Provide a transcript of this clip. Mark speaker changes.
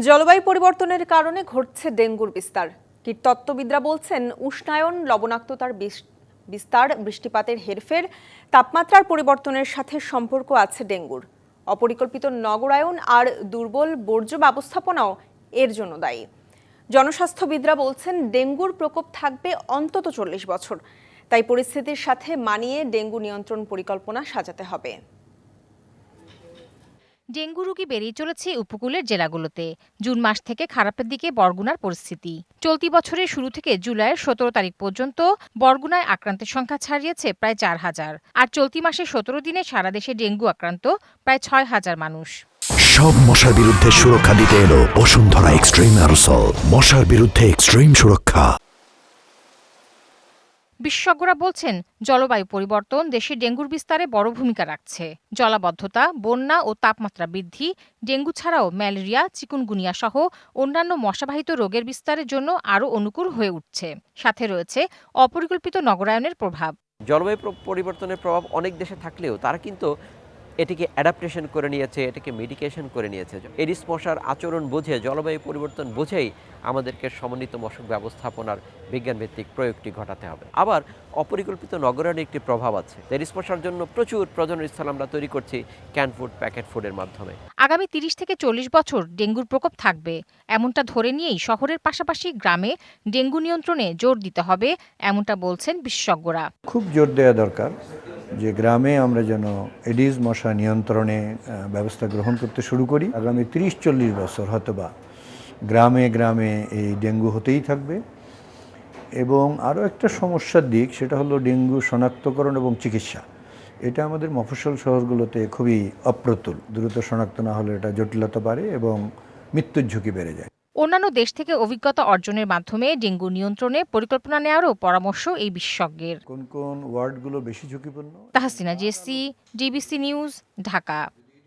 Speaker 1: জলবায়ু পরিবর্তনের কারণে ঘটছে ডেঙ্গুর বিস্তার। কীটতত্ত্ববিদরা বলছেন, উষ্ণায়ন, লবণাক্ততার বিস- বিস্তার, বৃষ্টিপাতের হেরফের, তাপমাত্রার পরিবর্তনের সাথে সম্পর্ক আছে ডেঙ্গুর। অপরিকল্পিত নগরায়ন আর দুর্বল বর্জ্য ব্যবস্থাপনাও এর জন্য দায়ী। জনস্বাস্থ্যবিদরা বলছেন, ডেঙ্গুর প্রকোপ থাকবে অন্তত চল্লিশ বছর। তাই পরিস্থিতির সাথে মানিয়ে ডেঙ্গু নিয়ন্ত্রণ পরিকল্পনা সাজাতে হবে।
Speaker 2: ডেঙ্গু রোগী বেড়েই চলেছে উপকূলের জেলাগুলোতে। জুন মাস থেকে খারাপের দিকে বরগুনার পরিস্থিতি। চলতি বছরের শুরু থেকে জুলাইয়ের সতেরো তারিখ পর্যন্ত বরগুনায় আক্রান্তের সংখ্যা ছাড়িয়েছে প্রায় চার হাজার। আর চলতি মাসের সতেরো দিনে সারা দেশে ডেঙ্গু আক্রান্ত প্রায় ছয় হাজার মানুষ।
Speaker 3: সব মশার বিরুদ্ধে সুরক্ষা দিতে এলো বসুন্ধরা এক্সট্রিম অ্যারোসল। মশার বিরুদ্ধে এক্সট্রিম সুরক্ষা।
Speaker 2: বিশেষজ্ঞরা বলছেন, জলবায়ু পরিবর্তন দেশে ডেঙ্গুর বিস্তারে বড় ভূমিকা রাখছে। জলাবদ্ধতা, বন্যা ও তাপমাত্রা বৃদ্ধি, ডেঙ্গু ছাড়াও ম্যালেরিয়া, চিকুনগুনিয়া সহ অন্যান্য মশাবাহিত রোগের বিস্তারের জন্য আরও অনুকূল হয়ে উঠছে। সাথে রয়েছে অপরিকল্পিত নগরায়নের প্রভাব।
Speaker 4: জলবায়ু পরিবর্তনের প্রভাব অনেক দেশে থাকলেও তারা কিন্তু এটিকে অ্যাডাপ্টেশন করে নিয়েছে এটিকে মেডিকেশন করে নিয়েছে। এডিস মশার আচরণ বুঝে জলবায়ু পরিবর্তন বুঝেই আমাদেরকে সমন্বিত মশক ব্যবস্থাপনার বিজ্ঞানভিত্তিক প্রয়োগটি ঘটাতে হবে। আবার অপরিকল্পিত নগরায়নের একটি প্রভাব আছে। এডিস মশার জন্য প্রচুর প্রজনন স্থল আমরা তৈরি করছি ক্যান ফুড প্যাকেট ফুডের মাধ্যমে।
Speaker 2: আগামী তিরিশ থেকে চল্লিশ বছর ডেঙ্গুর প্রকোপ থাকবে। এমনটা ধরে নিয়েই শহরের পাশাপাশি গ্রামে ডেঙ্গু নিয়ন্ত্রণে জোর দিতে হবে এমনটা বলছেন বিশেষজ্ঞরা।
Speaker 5: খুব জোর দেওয়া দরকার। যে গ্রামে আমরা যেন এডিস মশা নিয়ন্ত্রণে ব্যবস্থা গ্রহণ করতে শুরু করি, আগামী তিরিশ চল্লিশ বছর হয়তোবা গ্রামে গ্রামে এই ডেঙ্গু হতেই থাকবে। এবং আরও একটা সমস্যার দিক, সেটা হলো ডেঙ্গু শনাক্তকরণ এবং চিকিৎসা। এটা আমাদের মফস্বল শহরগুলোতে খুবই অপ্রতুল। দ্রুত শনাক্ত না হলে এটা জটিলতা বাড়ে এবং মৃত্যুর ঝুঁকি বেড়ে যায়।
Speaker 2: অন্যান্য দেশ থেকে অভিজ্ঞতা অর্জনের মাধ্যমে ডেঙ্গু নিয়ন্ত্রণে পরিকল্পনা নেওয়ারও পরামর্শ এই বিশেষজ্ঞের।
Speaker 5: কোন কোন ওয়ার্ডগুলো বেশি ঝুঁকিপূর্ণ?
Speaker 2: Tahsina Jesy DBC news Dhaka.